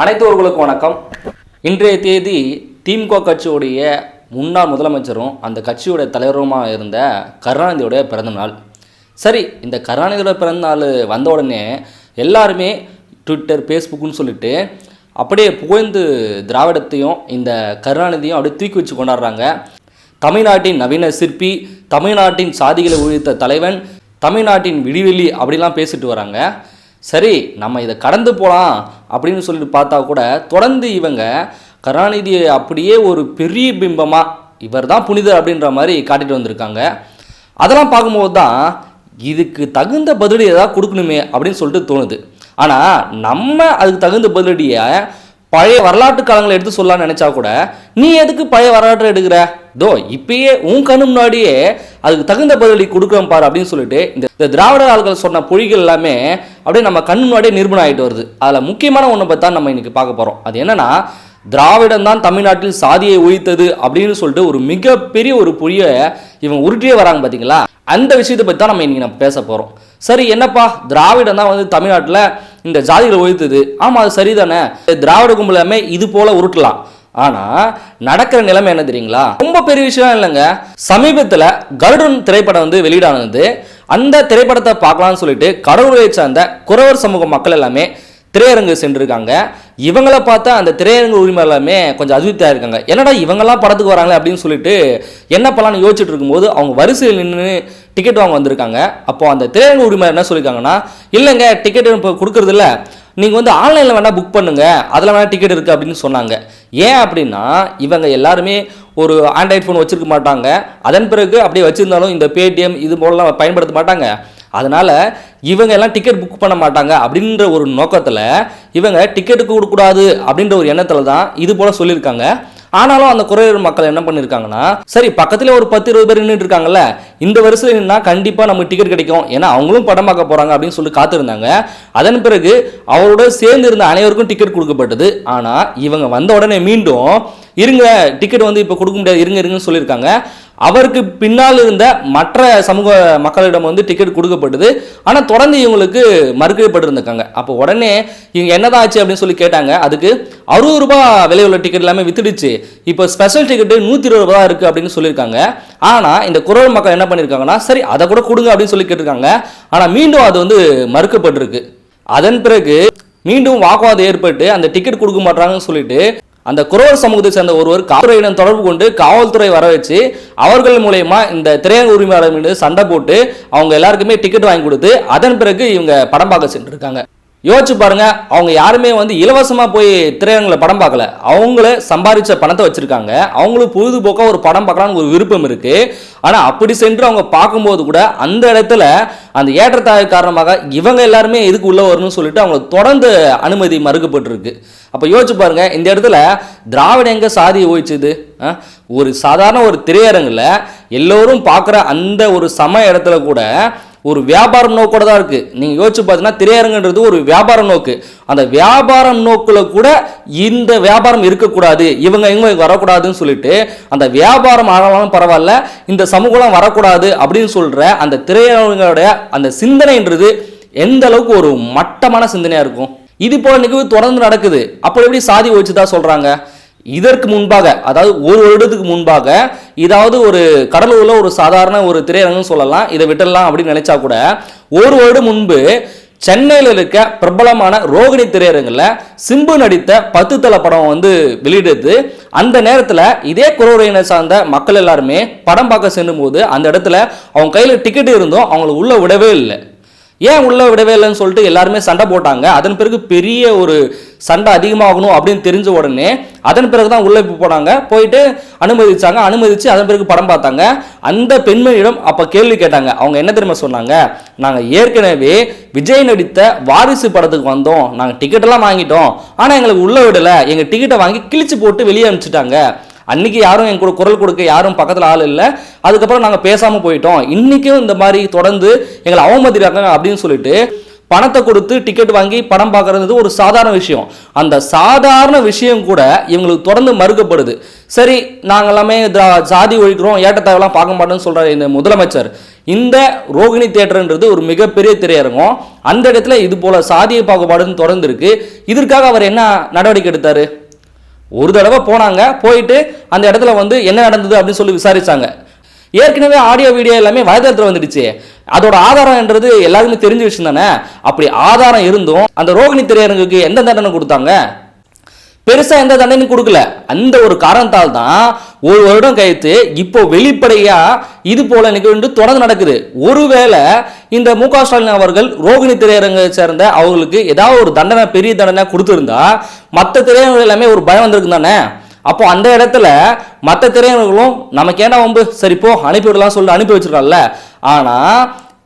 அனைத்தவர்களுக்கும் வணக்கம். இன்றைய தேதி திமுக கட்சியுடைய முன்னாள் முதலமைச்சரும் அந்த கட்சியோட தலைவருமாக இருந்த கருணாநிதியோட பிறந்தநாள் சரி இந்த கருணாநிதியோட பிறந்தநாள் வந்த உடனே எல்லாருமே ட்விட்டர் ஃபேஸ்புக்குன்னு சொல்லிட்டு அப்படியே புகழ்ந்து திராவிடத்தையும் இந்த கருணாநிதியும் அப்படியே தூக்கி வச்சு கொண்டாடுறாங்க. தமிழ்நாட்டின் நவீன சிற்பி தமிழ்நாட்டின் சாதிகளை உழித்த தலைவன் தமிழ்நாட்டின் விடிவெளி அப்படிலாம் பேசிட்டு வராங்க. சரி நம்ம இதை கடந்து போகலாம் அப்படின்னு சொல்லிட்டு பார்த்தா கூட தொடர்ந்து இவங்க கருணாநிதியை அப்படியே ஒரு பெரிய பிம்பமாக இவர் தான் புனிதர் அப்படின்ற மாதிரி காட்டிட்டு வந்திருக்காங்க. அதெல்லாம் பார்க்கும்போது தான் இதுக்கு தகுந்த பதிலடி ஏதாவது கொடுக்கணுமே அப்படின்னு சொல்லிட்டு தோணுது. ஆனால் நம்ம அதுக்கு தகுந்த பதிலடியை பழைய வரலாற்று காலங்களை எடுத்து சொல்லலாம்னு நினச்சா கூட நீ எதுக்கு பழைய வரலாற்றை எடுக்கிற? தோ இப்பயே உன் கண்ணு முன்னாடியே அதுக்கு தகுந்த பதிலடி கொடுக்குறோம் பாரு அப்படின்னு சொல்லிட்டு இந்த திராவிட ஆள்கள் சொன்ன பொழிகள் எல்லாமே அப்படியே நம்ம கண் முன்னாடியே நிரூபணம் ஆகிட்டு வருது. அதில் முக்கியமான ஒன்றை பற்றி தான் நம்ம இன்னைக்கு பார்க்க போகிறோம் அது என்னன்னா திராவிடம் தான் தமிழ்நாட்டில் சாதியை ஒழித்தது அப்படின்னு சொல்லிட்டு ஒரு மிகப்பெரிய ஒரு பொழியை இவங்க உருட்டியே வராங்க பார்த்தீங்களா அந்த விஷயத்தை பற்றி தான் நம்ம இன்றைக்கி நம்ம பேச போகிறோம் சரி என்னப்பா? திராவிடம் தான் வந்து தமிழ்நாட்டில் இந்த ஜாதிகளை ஒழித்தது ஆமாம் அது சரிதானே? திராவிட கும்பலாமே இது போல உருட்டலாம். ஆனால் நடக்கிற நிலைமை என்ன தெரியுங்களா? ரொம்ப பெரிய விஷயம் இல்லைங்க. சமீபத்தில் கருடன் திரைப்படம் வந்து வெளியிடானது அந்த திரைப்படத்தை பார்க்கலாம்னு சொல்லிட்டு கடவுளை சார்ந்த குறவர் சமூக மக்கள் எல்லாமே திரையரங்கு சென்றிருக்காங்க. இவங்கள பார்த்தா அந்த திரையரங்கு உரிமை எல்லாமே கொஞ்சம் அதிருப்தியாக இருக்காங்க. என்னடா இவங்கெல்லாம் படத்துக்கு வராங்களே அப்படின்னு சொல்லிட்டு என்ன பண்ணலாம்னு யோசிச்சுட்டு இருக்கும்போது அவங்க வரிசையில் நின்று டிக்கெட் வாங்க வந்திருக்காங்க. அப்போ அந்த திரையரங்கு உரிமை என்ன சொல்லியிருக்காங்கன்னா இல்லைங்க டிக்கெட் இப்போ கொடுக்குறதில்ல. நீங்கள் வந்து ஆன்லைனில் வேணால் புக் பண்ணுங்கள் அதில் வேணால் டிக்கெட் இருக்குது அப்படின்னு சொன்னாங்க. ஏன் அப்படின்னா இவங்க எல்லாருமே ஒரு ஆண்ட்ராய்ட் ஃபோன் வச்சுருக்க மாட்டாங்க. அதன் பிறகு அப்படியே வச்சுருந்தாலும் இந்த பேடிஎம் இது போலலாம் பயன்படுத்த மாட்டாங்க. அதனால் இவங்க எல்லாம் டிக்கெட் புக் பண்ண மாட்டாங்க அப்படின்ற ஒரு நோக்கத்தில் இவங்க டிக்கெட்டு கொடுக்கக்கூடாது அப்படின்ற ஒரு எண்ணத்தில் தான் இது போல் சொல்லியிருக்காங்க. ஆனாலும் அந்த குறையர் மக்கள் என்ன பண்ணியிருக்காங்கன்னா சரி பக்கத்தில் ஒரு பத்து இருபது பேர் நின்றுட்டு இருக்காங்கல்ல இந்த வருஷம் நின்னா கண்டிப்பாக நமக்கு டிக்கெட் கிடைக்கும். ஏன்னா அவங்களும் படம் பார்க்க போகிறாங்க அப்படின்னு சொல்லி காத்திருந்தாங்க. அதன் பிறகு அவரோட சேர்ந்து இருந்த அனைவருக்கும் டிக்கெட் கொடுக்கப்பட்டது. ஆனால் இவங்க வந்த உடனே மீண்டும் இருங்க டிக்கெட் வந்து இப்போ கொடுக்க முடியாது இருங்க இருங்கன்னு சொல்லியிருக்காங்க. அவருக்கு பின்னால் இருந்த மற்ற சமூக மக்களிடம் வந்து டிக்கெட் கொடுக்கப்பட்டது. ஆனால் தொடர்ந்து இவங்களுக்கு மறுக்கப்பட்டிருந்திருக்காங்க அப்போ உடனே இவங்க என்னதான் ஆச்சு அப்படின்னு சொல்லி கேட்டாங்க. அதுக்கு அறுபது ரூபாய் விலை உள்ள டிக்கெட் எல்லாமே வித்துடுச்சு. இப்போ ஸ்பெஷல் டிக்கெட்டு நூற்றி இருபது ரூபா இருக்குது அப்படின்னு சொல்லியிருக்காங்க. ஆனால் இந்த குரல் மக்கள் என்ன பண்ணியிருக்காங்கன்னா சரி அதை கூட கொடுங்க அப்படின்னு சொல்லி கேட்டிருக்காங்க. ஆனால் மீண்டும் அது வந்து மறுக்கப்பட்டிருக்கு. அதன் பிறகு மீண்டும் வாக்குவாதம் ஏற்பட்டு அந்த டிக்கெட் கொடுக்க மாட்டாங்கன்னு சொல்லிட்டு அந்த குறவர் சமூகத்தை சேர்ந்த ஒருவர் காவல்துறையிடம் தொடர்பு கொண்டு காவல்துறை வர வச்சு அவர்கள் மூலயமா இந்த திரையரங்க உரிமையாளர் மீது சண்டை போட்டு அவங்க எல்லாருக்குமே டிக்கெட் வாங்கி கொடுத்து அதன் பிறகு இவங்க படம் பார்க்க சென்றிருக்காங்க. யோசிச்சு பாருங்க அவங்க யாருமே வந்து இலவசமாக போய் திரையரங்கில் படம் பார்க்கல. அவங்கள சம்பாதிச்ச பணத்தை வச்சுருக்காங்க. அவங்களுக்கு பொழுதுபோக்காக ஒரு படம் பார்க்கலான்னு ஒரு விருப்பம் இருக்குது ஆனால் அப்படி சென்று அவங்க பார்க்கும்போது கூட அந்த இடத்துல அந்த ஏற்றத்தாழ் காரணமாக இவங்க எல்லாருமே இதுக்கு உள்ள வரணும்னு சொல்லிட்டு அவங்களுக்கு தொடர்ந்து அனுமதி மறுக்கப்பட்டிருக்கு. அப்போ யோசிச்சு பாருங்க இந்த இடத்துல திராவிட எங்க சாதியை ஓய்ச்சுது? ஒரு சாதாரண ஒரு திரையரங்கில் எல்லோரும் பார்க்குற அந்த ஒரு சம இடத்துல கூட ஒரு வியாபாரம் நோக்கோட தான் இருக்குது நீங்கள் யோசிச்சு பார்த்தீங்கன்னா திரையரங்குன்றது ஒரு வியாபாரம் நோக்கு. அந்த வியாபாரம் நோக்கில் கூட இந்த வியாபாரம் இருக்கக்கூடாது. இவங்க இவங்க வரக்கூடாதுன்னு சொல்லிட்டு அந்த வியாபாரம் ஆனாலும் பரவாயில்ல இந்த சமூகம் வரக்கூடாது அப்படின்னு சொல்கிற அந்த திரையரங்களுடைய அந்த சிந்தனைன்றது எந்த அளவுக்கு ஒரு மட்டமான சிந்தனையாக இருக்கும்? இது போல நிகழ்வு தொடர்ந்து நடக்குது. அப்போ எப்படி சாதி வச்சு தான் சொல்கிறாங்க இதற்கு முன்பாக அதாவது ஒரு வருடத்துக்கு முன்பாக இதாவது ஒரு கடலூரில் ஒரு சாதாரண ஒரு திரையரங்குன்னு சொல்லலாம் இதை விட்டுடலாம் அப்படின்னு நினைச்சா கூட ஒரு வருடம் முன்பு சென்னையில் இருக்க பிரபலமான ரோகிணி திரையரங்கில் சிம்பு நடித்த பத்து தலை படம் வந்து வெளியிடுது. அந்த நேரத்தில் இதே குறவுரையினை சார்ந்த மக்கள் எல்லாருமே படம் பார்க்க செல்லும் போது அந்த இடத்துல அவங்க கையில் டிக்கெட் இருந்தும் அவங்களை உள்ளே விடவே இல்லை. ஏன் உள்ள விடவே இல்லைன்னு சொல்லிட்டு எல்லாருமே சண்டை போட்டாங்க. அதன் பிறகு பெரிய ஒரு சண்டை அதிகமாகணும் அப்படின்னு தெரிஞ்ச உடனே அதன் பிறகு தான் உள்ளே போனாங்க. போயிட்டு அனுமதிச்சாங்க. அனுமதிச்சு அதன் பிறகு படம் பார்த்தாங்க. அந்த பெண்மணியிடம் அப்போ கேள்வி கேட்டாங்க. அவங்க என்ன தெரியுமா சொன்னாங்க? நாங்கள் ஏற்கனவே விஜய் நடித்த வாரிசு படத்துக்கு வந்தோம். நாங்கள் டிக்கெட்டெல்லாம் வாங்கிட்டோம். ஆனால் எங்களுக்கு உள்ள விடலை. எங்கள் டிக்கெட்டை வாங்கி கிழிச்சு போட்டு வெளியே அனுப்பிச்சிட்டாங்க. அன்னைக்கு யாரும் என் கூட குரல் கொடுக்க யாரும் பக்கத்தில் ஆள் இல்லை. அதுக்கப்புறம் நாங்கள் பேசாமல் போயிட்டோம். இன்றைக்கும் இந்த மாதிரி தொடர்ந்து எங்களை அவமதிக்கிறாங்க அப்படின்னு சொல்லிட்டு பணத்தை கொடுத்து டிக்கெட் வாங்கி படம் பார்க்குறது ஒரு சாதாரண விஷயம். அந்த சாதாரண விஷயம் கூட இவங்களுக்கு தொடர்ந்து மறுக்கப்படுது. சரி நாங்கள் எல்லாமே ஜாதி சாதி ஒழிக்கிறோம் ஏற்றத்தாழ்வுலாம் பார்க்க மாட்டோம்னு சொல்கிற இந்த முதலமைச்சர். இந்த ரோகிணி தேட்டர்ன்றது ஒரு மிகப்பெரிய திரையரங்கம். அந்த இடத்துல இது போல சாதிய பாகுபாடுன்னு தொடர்ந்துருக்கு இதற்காக அவர் என்ன நடவடிக்கை எடுத்தாரு? ஒரு தடவை போனாங்க போயிட்டு அந்த இடத்துல வந்து என்ன நடந்தது அப்படின்னு சொல்லி விசாரிச்சாங்க. ஏற்கனவே ஆடியோ வீடியோ எல்லாமே வலைதளத்தில் வந்துடுச்சு. அதோட ஆதாரம்ன்றது எல்லாருக்குமே தெரிஞ்ச விஷயம் தானே? அப்படி ஆதாரம் இருந்தும் அந்த ரோகிணி திரையரங்குக்கு எந்த தண்டனை கொடுத்தாங்க? பெருசா எந்த தண்டனையும் கொடுக்கல. அந்த ஒரு காரணத்தால் தான் ஒரு வருடம் கழித்து இப்போ வெளிப்படையா இது போல நிகழ்வு தொடர்ந்து நடக்குது. ஒருவேளை இந்த மு க ஸ்டாலின் அவர்கள் ரோகிணி திரையரங்கை சேர்ந்த அவங்களுக்கு ஏதாவது ஒரு தண்டனை பெரிய தண்டனை கொடுத்துருந்தா மற்ற திரையரங்குகள் எல்லாமே ஒரு பயம் வந்திருக்கு தானே? அப்போ அந்த இடத்துல மற்ற திரையரங்குகளும் நமக்கு ஏன்னா வம்பு? சரி போ அனுப்பிவிடலாம் சொல்லிட்டு அனுப்பி வச்சிருக்காங்கல்ல. ஆனா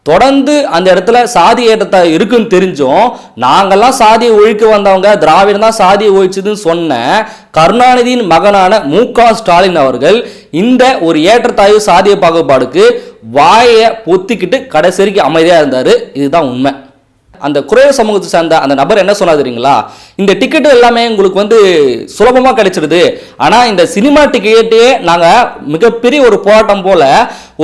தொடர்ந்து அந்த இடத்துல சாதி ஏற்றத்தை இருக்குன்னு தெரிஞ்சும் நாங்கள்லாம் சாதியை ஒழிக்க வந்தவங்க திராவிடம் தான் சாதியை ஒழிச்சதுன்னு சொன்ன கருணாநிதியின் மகனான மு க ஸ்டாலின் அவர்கள் இந்த ஒரு ஏற்றத்தாழ்வு சாதிய பாகுபாடுக்கு வாயை பொத்திக்கிட்டு கடைசி வரைக்கும் அமைதியாக இருந்தார். இதுதான் உண்மை. அந்த குறைய சமூகத்தை சார்ந்த அந்த நபர் என்ன சொன்னார் தெரியுங்களா? இந்த டிக்கெட்டு எல்லாமே உங்களுக்கு வந்து சுலபமாக கிடைச்சிடுது ஆனால் இந்த சினிமா டிக்கெட்டே நாங்கள் மிகப்பெரிய ஒரு போராட்டம் போல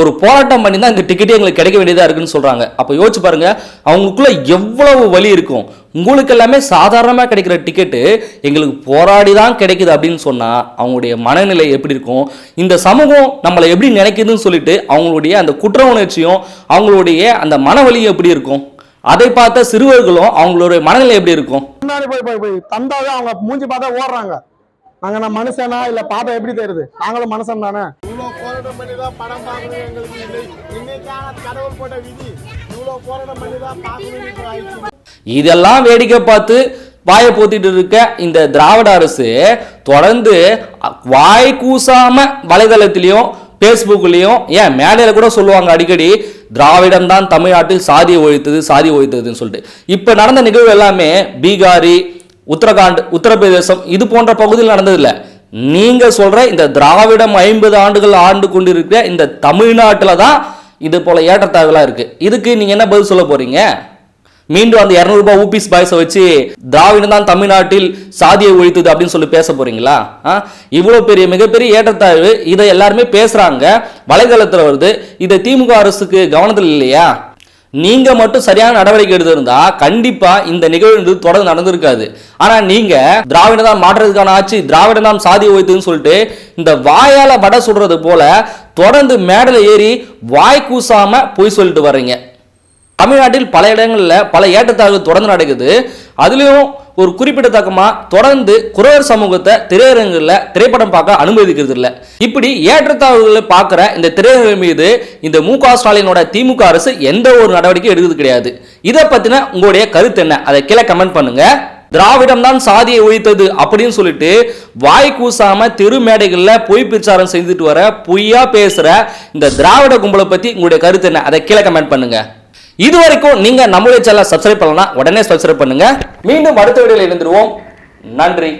ஒரு போராட்டம் பண்ணி தான் இந்த டிக்கெட்டே எங்களுக்கு கிடைக்க வேண்டியதாக இருக்குன்னு சொல்கிறாங்க அப்போ யோசிச்சு பாருங்க அவங்களுக்குள்ள எவ்வளவு வலி இருக்கும்? உங்களுக்கு எல்லாமே சாதாரணமாக கிடைக்கிற டிக்கெட்டு எங்களுக்கு போராடி தான் கிடைக்குது அப்படின்னு சொன்னால் அவங்களுடைய மனநிலை எப்படி இருக்கும்? இந்த சமூகம் நம்மளை எப்படி நினைக்குதுன்னு சொல்லிட்டு அவங்களுடைய அந்த குற்ற உணர்ச்சியும் அவங்களுடைய அந்த மனவழியும் எப்படி இருக்கும்? அதை பார்த்த சிறுவர்களும் அவங்களுடைய மனநிலை எப்படி இருக்கும்? முன்னாடி போய் போய் போய். தந்தாவே அவங்க மூஞ்சி பார்த்தா ஓடுறாங்க. நாங்க நான் மனுஷனா இல்ல பார்த்தா எப்படி தெரியுது? நாங்களும் மனுஷன் தானே. இவ்வளவு போராட்டம் பண்ணி தான் படம் பார்க்கணும் எங்களுக்கு இன்னைக்கான கடவுள் போட்ட விதி. இவ்வளவு போராட்டம் பண்ணி தான் பார்க்கணும் இதெல்லாம் வேடிக்கை பார்த்து வாயை போத்திட்டு இருக்க இந்த திராவிட அரசு தொடர்ந்து வாய் கூசாம வலைதளத்திலையும் ஃபேஸ்புக்லேயும் ஏன் மேடையில் கூட சொல்லுவாங்க அடிக்கடி திராவிடம் தான் தமிழ்நாட்டில் சாதியை ஒழித்தது சாதி ஒழித்ததுன்னு சொல்லிட்டு. இப்போ நடந்த நிகழ்வு எல்லாமே பீகாரி உத்தரகாண்ட் உத்தரப்பிரதேசம் இது போன்ற பகுதியில் நடந்ததில்லை. நீங்க சொல்ற இந்த திராவிடம் ஐம்பது ஆண்டுகள் ஆண்டு கொண்டிருக்கிற இந்த தமிழ்நாட்டில் தான் இது போல ஏற்றத்தாழ்வுலாம் இருக்கு. இதுக்கு நீங்க என்ன பதில் சொல்ல போறீங்க? மீண்டும் அந்த இரநூறுபா ஊபிஸ் பாய்ஸை வச்சு திராவிடம் தான் தமிழ்நாட்டில் சாதியை ஒழித்தது அப்படின்னு சொல்லி பேச போறீங்களா? ஆ? பெரிய மிகப்பெரிய ஏற்றத்தாழ்வு இதை எல்லாருமே பேசுறாங்க. வலைதளத்தில் வருது இதை திமுக அரசுக்கு கவனத்தில் இல்லையா? நீங்க மட்டும் சரியான நடவடிக்கை எடுத்திருந்தா கண்டிப்பா இந்த நிகழ்வு தொடர்ந்து நடந்திருக்காது. ஆனா நீங்க திராவிடம் தான் மாற்றுறதுக்கான ஆட்சி திராவிடம் தான் சாதி ஒழித்துன்னு சொல்லிட்டு இந்த வாயால வடை சுடுறது போல தொடர்ந்து மேடல ஏறி வாய் கூசாம பொய் சொல்லிட்டு வர்றீங்க. தமிழ்நாட்டில் பல இடங்களில் பல ஏற்றத்தாழ்வு தொடர்ந்து நடக்குது. அதுலேயும் ஒரு குறிப்பிடத்தக்கமாக தொடர்ந்து குறவர் சமூகத்தை திரையரங்குகளில் திரைப்படம் பார்க்க அனுமதிக்கிறது இல்லை. இப்படி ஏற்றத்தாழ்வுகளை பார்க்குற இந்த திரையரங்கு மீது இந்த மு க ஸ்டாலினோட திமுக அரசு எந்த ஒரு நடவடிக்கையும் எடுக்கிறது கிடையாது. இதை பற்றின உங்களுடைய கருத்து என்ன? அதை கீழே கமெண்ட் பண்ணுங்க. திராவிடம் தான் சாதியை ஒழித்தது அப்படின்னு சொல்லிட்டு வாய் கூசாம தெரு மேடைகளில் பொய் பிரச்சாரம் செஞ்சுட்டு வர பொய்யா பேசுற இந்த திராவிட கும்பலை பத்தி உங்களுடைய கருத்து என்ன? அதை கீழே கமெண்ட் பண்ணுங்க. இது வரைக்கும் நீங்க நம்மளுடைய சேனலை சப்ஸ்கிரைப் பண்ணலாம் உடனே சப்ஸ்கிரைப் பண்ணுங்க. மீண்டும் அடுத்த வீடியோவில் இருந்துருவோம் நன்றி.